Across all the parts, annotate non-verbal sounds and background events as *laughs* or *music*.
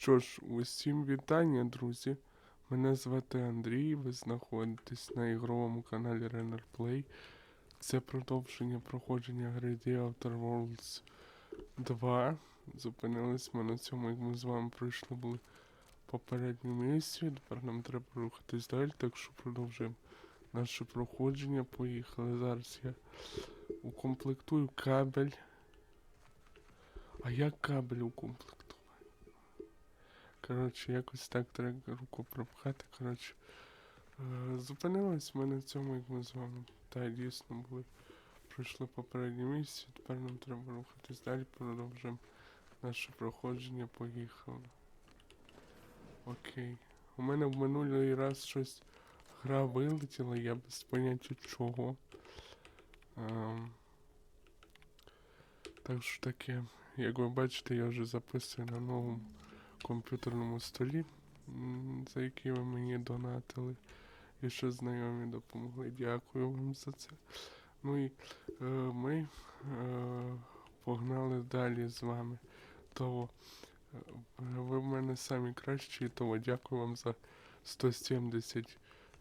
Що ж, усім вітання, друзі. Мене звати Андрій, ви знаходитесь на ігровому каналі Renner Play. Це продовження проходження гри The Outer Worlds 2. Зупинились ми на цьому, як ми з вами пройшли були попередню місію. Тепер нам треба рухатись далі, так що продовжуємо наше проходження. Поїхали. Зараз я укомплектую кабель. А як кабель укомплектувати? Коротше, якось так треба руку пропхати. Коротше, е, зупинились ми на цьому, як ми з вами. Та дійсно були. Пройшли попереднє місце, тепер нам треба рухатись далі, продовжуємо наше проходження, поїхали. Окей. У мене в минулий раз щось гра вилетіла, я без поняття чого. Ем, так що таке, як ви бачите, я вже записую на новому комп'ютерному столі, за який ви мені донатили. І ще знайомі допомогли. Дякую вам за це. Ну і е, ми е, погнали далі з вами. Того е, ви в мене самі кращі, того дякую вам за 170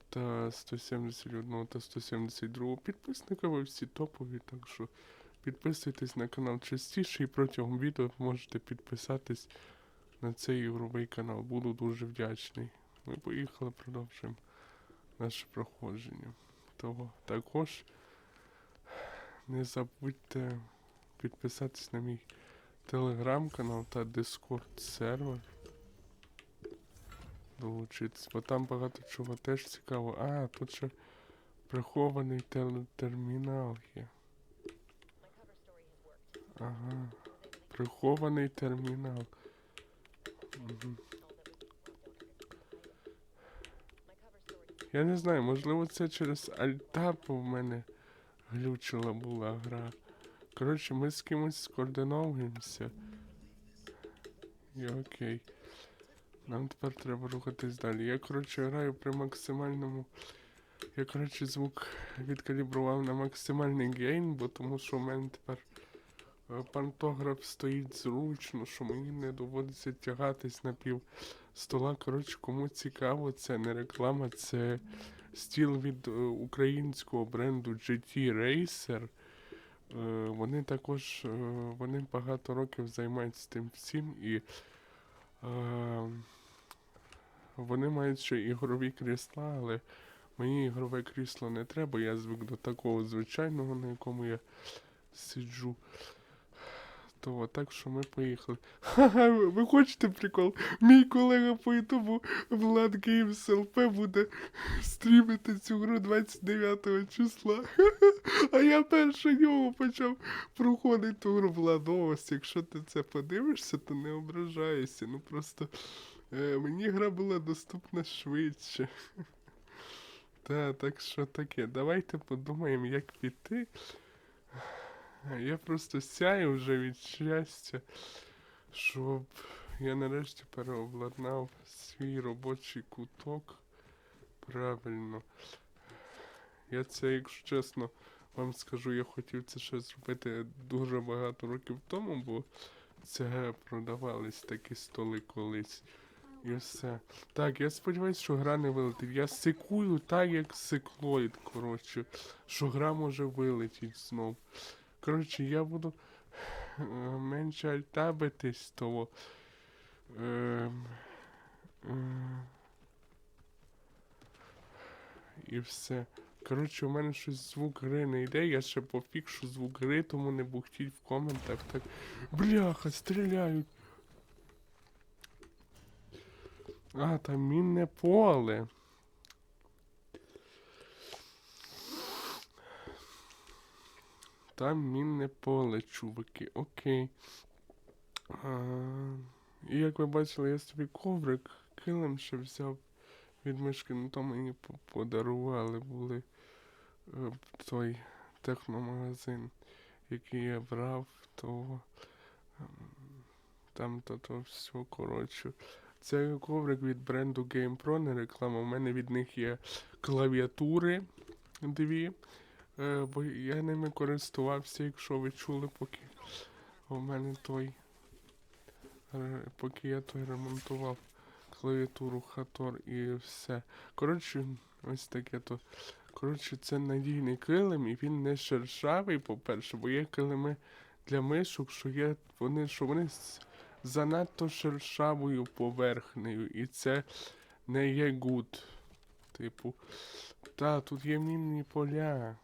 та 171 та 172 підписника. Ви всі топові, так що підписуйтесь на канал частіше і протягом відео можете підписатись на цей ігровий канал. Буду дуже вдячний. Ми поїхали, продовжуємо наше проходження. Того також не забудьте підписатись на мій телеграм-канал та Discord сервер. Долучитись, бо там багато чого теж цікаво. А, тут ще прихований тел- термінал є. Ага. Прихований термінал. Я не знаю, можливо, це через альтапу в мене глючила була гра. Коротше, ми з кимось скоординовуємося. І окей. Нам тепер треба рухатись далі. Я, коротше, граю при максимальному. Я, коротше, звук відкалібрував на максимальний гейн, бо тому що в мене тепер пантограф стоїть зручно, що мені не доводиться тягатись на пів стола. Коротше, кому цікаво, це не реклама, це стіл від е, українського бренду GT Racer. Е, вони також е, вони багато років займаються тим всім і е, вони мають ще ігрові крісла, але мені ігрове крісло не треба. Я звик до такого звичайного, на якому я сиджу. То так що ми поїхали. Ха-ха, ви- хочете прикол? Мій колега по ютубу Влад Геймс ЛП буде стрімити цю гру 29 числа. А я перше нього почав проходити ту гру Владовость. Якщо ти це подивишся, то не ображайся. Ну просто е, мені гра була доступна швидше. Та, так що таке. Давайте подумаємо, як піти. Я просто сяю вже від щастя, щоб я нарешті переобладнав свій робочий куток правильно. Я це, якщо чесно, вам скажу, я хотів це ще зробити дуже багато років тому, бо це продавались такі столи колись. І все. Так, я сподіваюся, що гра не вилетить. Я сикую так, як сиклоїд, коротше, що гра може вилетіть знов. Коротше, я буду е, менше альтабитись того. Ем, ем, і все. Коротше, у мене щось звук гри не йде, я ще пофікшу звук гри, тому не бухтіть в коментах так. Бляха, стріляють. А, там мінне поле. Там мінне поле, чуваки. Окей. А, і як ви бачили, я собі коврик, килим ще взяв від мишки, ну то мені подарували були е, той техномагазин, який я брав, то ем, там то, то все, коротше. Це коврик від бренду GamePro, не реклама. У мене від них є клавіатури дві. Е, бо я ними користувався, якщо ви чули, поки у мене той поки я той ремонтував клавіатуру Хатор і все. Коротше, ось таке то. Коротше, це надійний килим, і він не шершавий, по-перше, бо є килими для мишок, що є вони, що вони занадто шершавою поверхнею, і це не є гуд. Типу. Та, тут є мінні поля.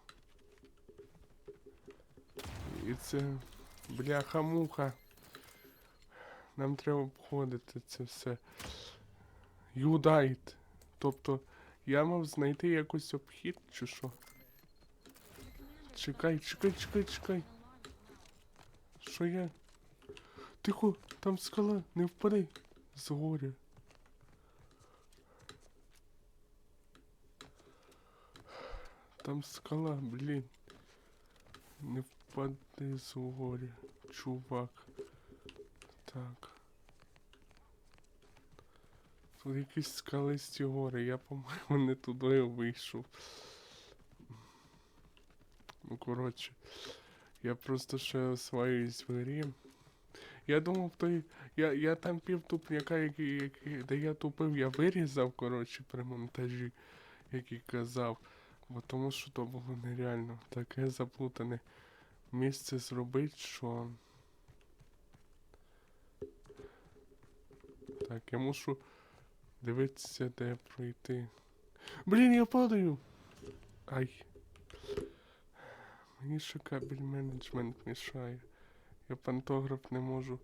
І це бляха-муха. Нам треба обходити це все. Юдайт. Тобто я мав знайти якийсь обхід чи що? Чекай, чекай, чекай, чекай. Що я? Тихо, там скала, не впади з горя. Там скала, блін. Не впади з горя, чувак. Так. Тут якісь скалисті гори, я, по-моєму, не туди вийшов. Ну, коротше, я просто ще осваюсь в грі. Я думав, той. Я, я там пів тупняка, який, який, де я тупив, я вирізав, коротше, при монтажі, як і казав. Бо тому що то було нереально. Таке заплутане місце зробить, що. Так, я мушу дивитися, де пройти. Блін, я падаю! Ай. Мені ще кабель менеджмент мішає. Я пантограф не можу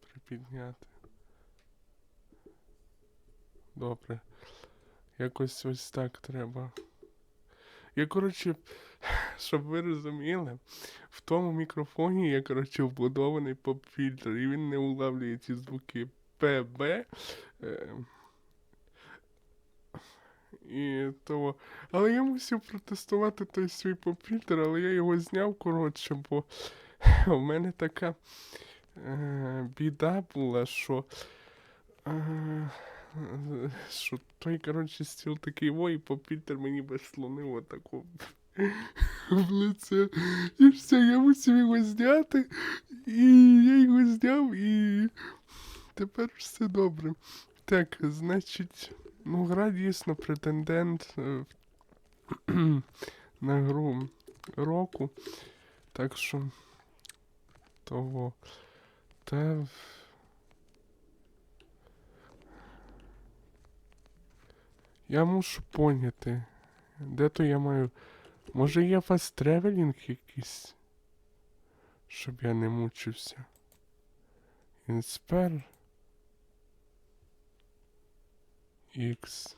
припідняти. Добре. Якось ось так треба. Я, коротше, щоб ви розуміли, в тому мікрофоні я, коротше, вбудований поп-фільтр, і він не улавлює ці звуки ПБ. Е, і того. Але я мусив протестувати той свій поп-фільтр, але я його зняв, коротше, бо *laughs* в мене така е, біда була, що. Е, що той, коротше, стіл такий во, і попітер мені безслонив отаку в лице. І все, я мусив його зняти, і я його зняв, і тепер все добре. Так, значить, ну, гра дійсно претендент е, *clears throat* на гру року. Так що того. Та. Я мушу поняти, де то я маю. Може є фаст тревелінг якийсь? Щоб я не мучився. Інспер. X.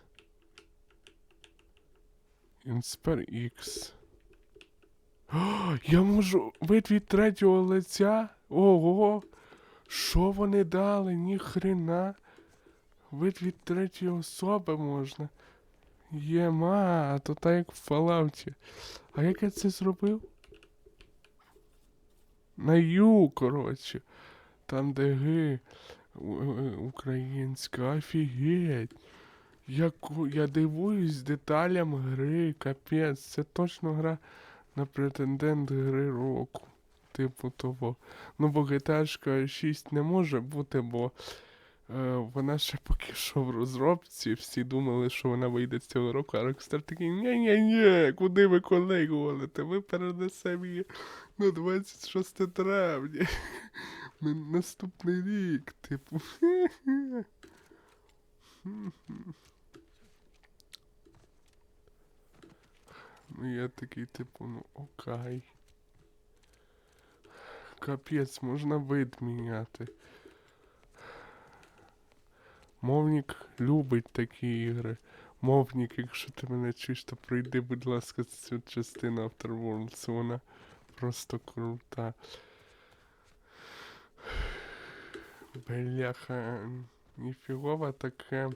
Інспер X. О, я можу вид від третього лиця? Ого! Що вони дали? Ніхрена. Вид від третьої особи можна. Єма, то так як в Fallout. А як я це зробив? На Ю, коротше. Там, де Г у- у- українська, офігеть. Я, я дивуюсь деталям гри, капець. Це точно гра на претендент гри року. Типу того. Ну, бо GTA 6 не може бути, бо е, вона ще поки що в розробці. Всі думали, що вона вийде цього року, а Rockstar такий ні-ні-ні, куди ви коли голите? Ви перенесемо її на 26 травня. На наступний рік, типу. Ну я такий, типу, ну окей. Капець, можна вид міняти. Мовник любить такі ігри. Мовник, якщо ти мене чуєш, то пройди, будь ласка, цю частину After Worlds. Вона просто крута. Бляха, ніфігова така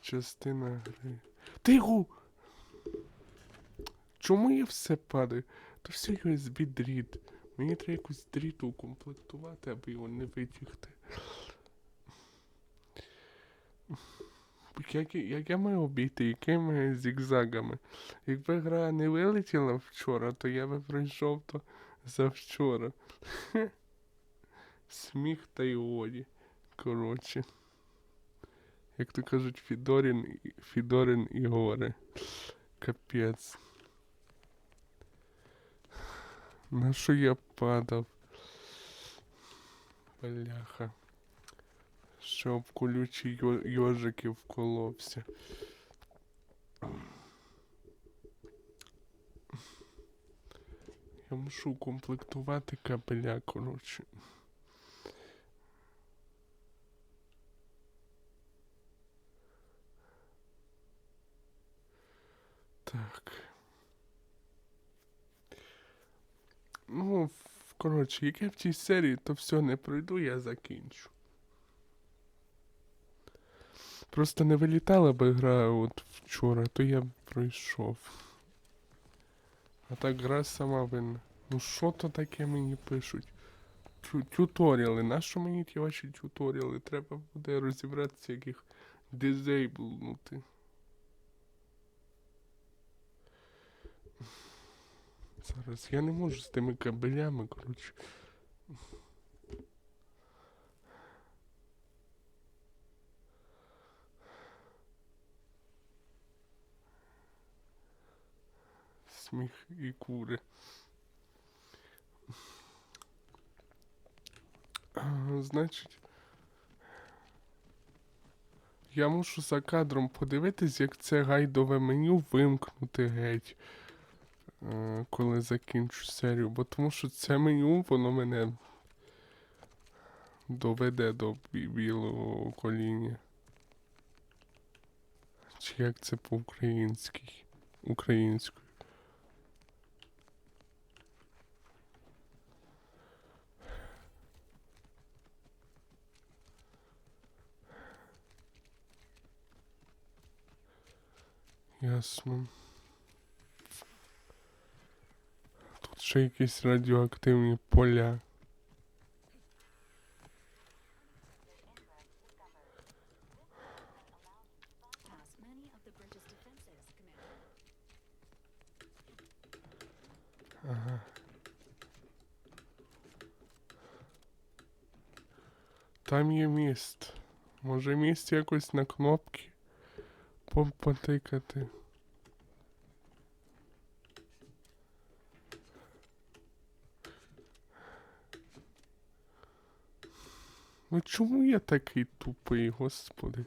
частина гри. Тихо! Чому я все падаю? То все USB дріт. Мені треба якусь дріту укомплектувати, аби його не витягти. Як, як я маю обійти, якими зігзагами? Якби гра не вилетіла вчора, то я би пройшов то завчора. *laughs* Сміх та й годі. Коротше. Як то кажуть, Фідорін, Фідорин і горе. Капець. На що я падав? Бляха. Що в колючі йо- йожики вколовся. Я мушу комплектувати кабеля, коротше. Так. Ну, коротше, як я в цій серії, то все не пройду, я закінчу. Просто не вилітала би гра от вчора, то я б пройшов. А так гра сама винна. Ну що то таке мені пишуть? Тю- Тюторіали. Нащо мені ті ваші тюторіали? Треба буде розібратися, їх дизейблнути. Зараз я не можу з тими кабелями, коротше. Сміх і кури. Значить, я мушу за кадром подивитись, як це гайдове меню вимкнути геть, е, коли закінчу серію, бо тому що це меню, воно мене доведе до бі- білого коління. Чи як це по-українськи? Українською. Ясно. Тут ще якісь радіоактивні поля. Ага. Там є міст. Може міст якось на кнопки потикати. Ну чому я такий тупий, господи?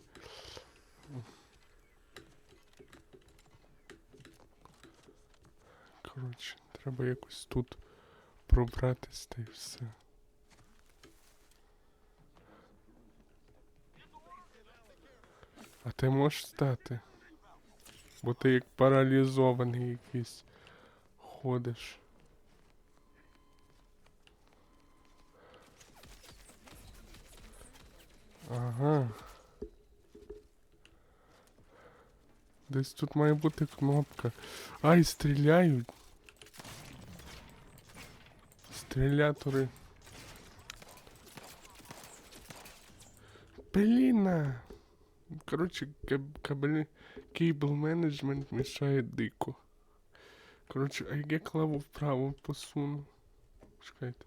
Коротше, треба якось тут пробратись та й все. А ти можеш стати? Бо ти як паралізований якийсь ходиш. Ага. Десь тут має бути кнопка. Ай, стріляють. Стрілятори. Блін. Коротше, каб- кабелі... кейбл менеджмент мішає дико. Коротше, а я клаву вправо посуну? Чекайте.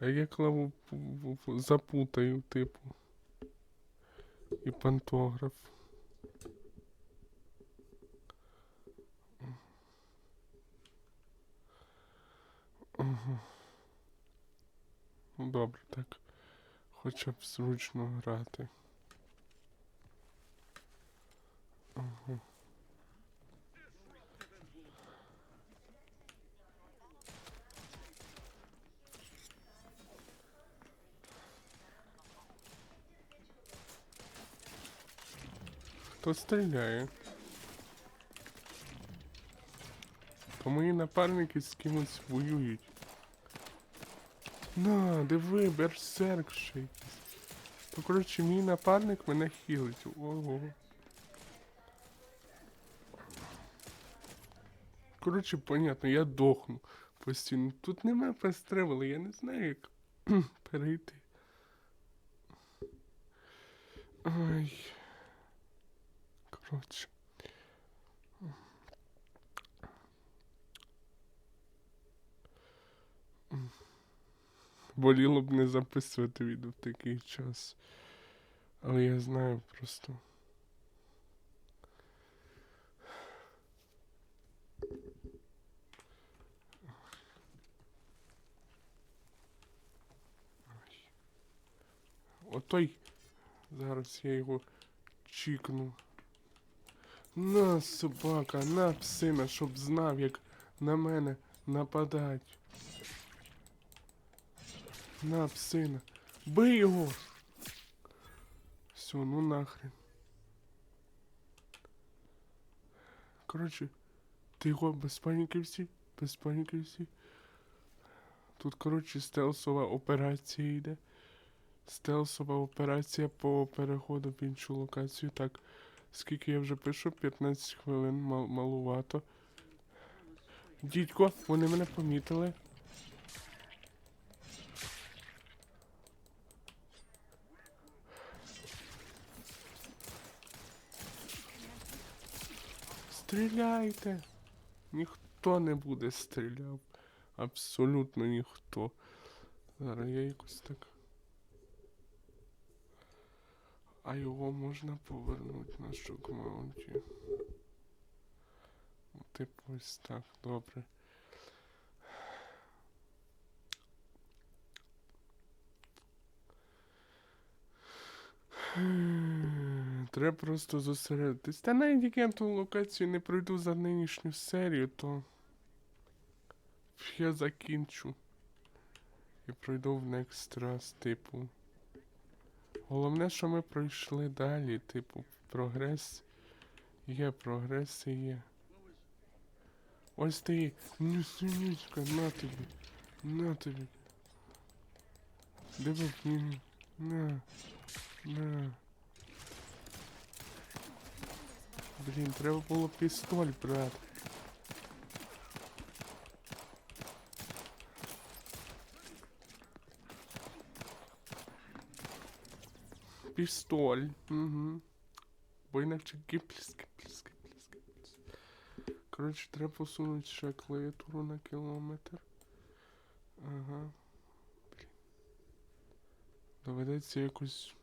А я клаву запутаю, типу. І пантограф. Ага. Ну добре, так. Хоча б зручно грати. Ага. Хто стріляє? То мої напарники з кимось воюють. На, диви, берсерк ще якийсь. То, коротше, мій напарник мене хілить. Ого. Коротше, понятно, я дохну постійно. Тут нема фестревела, я не знаю, як *clears throat* перейти. Ай. Коротше. боліло б не записувати відео в такий час. Але я знаю просто. Отой. Зараз я його чікну. На, собака, на псина, щоб знав, як на мене нападать. На, псина. Бий його. Все, ну нахрен. Коротше, ти його без паніки всі? Без паніки всі. Тут, коротше, стелсова операція йде. Стелсова операція по переходу в іншу локацію. Так, скільки я вже пишу? 15 хвилин, мал малувато. Дідько, вони мене помітили. Стріляйте! Ніхто не буде стріляв. Абсолютно ніхто. Зараз я якось так. А його можна повернути на шокмаунті. Ну, Типу ось так, добре. Треба просто зосередитись. Та навіть як я ту локацію не пройду за нинішню серію, то я закінчу. І пройду в next раз, типу. Головне, що ми пройшли далі, типу, прогрес є, прогрес є. Ось ти, синючка, на тобі, на тобі. Диви, на, на. Блін, треба було пістоль брати. Пістоль. Угу. Бо інакше гіпліс, гіпліс, гіпліс, гіпліс. Коротше, треба посунути ще клавіатуру на кілометр. Ага. Блін. Доведеться якось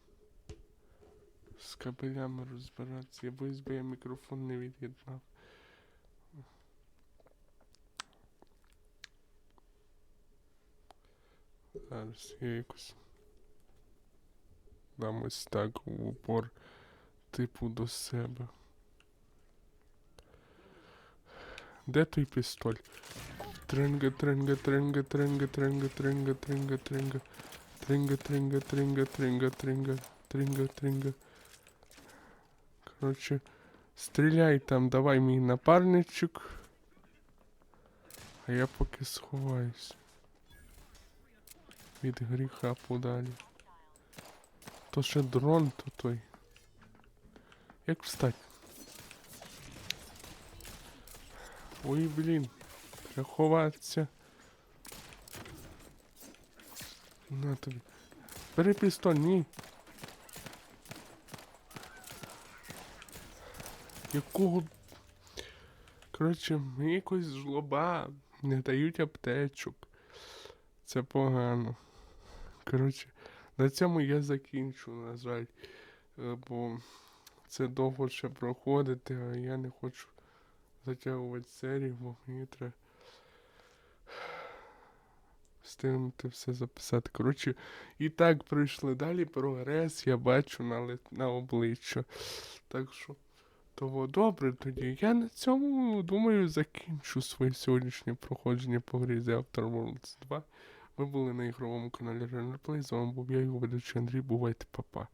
з кабелями розбиратися. Я боюсь, би я мікрофон не від'єднав. Зараз я якось дам ось так в упор, типу, до себе. Де той пістоль? Тренга, тренга, тренга, тренга, тренга, тренга, тренга, тренга. Тренга, тренга, тренга, тренга, тренга, тренга, тренга. Коротше, стріляй там, давай мій напарничок. А я поки сховаюсь. Від гріха подалі. То ще дрон, то той. Як встать? Ой, блін. Треба. На тобі. Бери пістоль, ні. Якого. Коротше, мені якось жлоба не дають аптечок. Це погано. Коротше, на цьому я закінчу, на жаль. Е, Бо це довго ще проходити, а я не хочу затягувати серію, бо мені треба встигнути все записати. Коротше, і так пройшли далі прогрес, я бачу на, на обличчя. Так що, того добре тоді. Я на цьому, думаю, закінчу своє сьогоднішнє проходження по грі The Outer Worlds 2. Ви були на ігровому каналі Ренерплей, З вами був я, його ведучий Андрій. Бувайте, папа.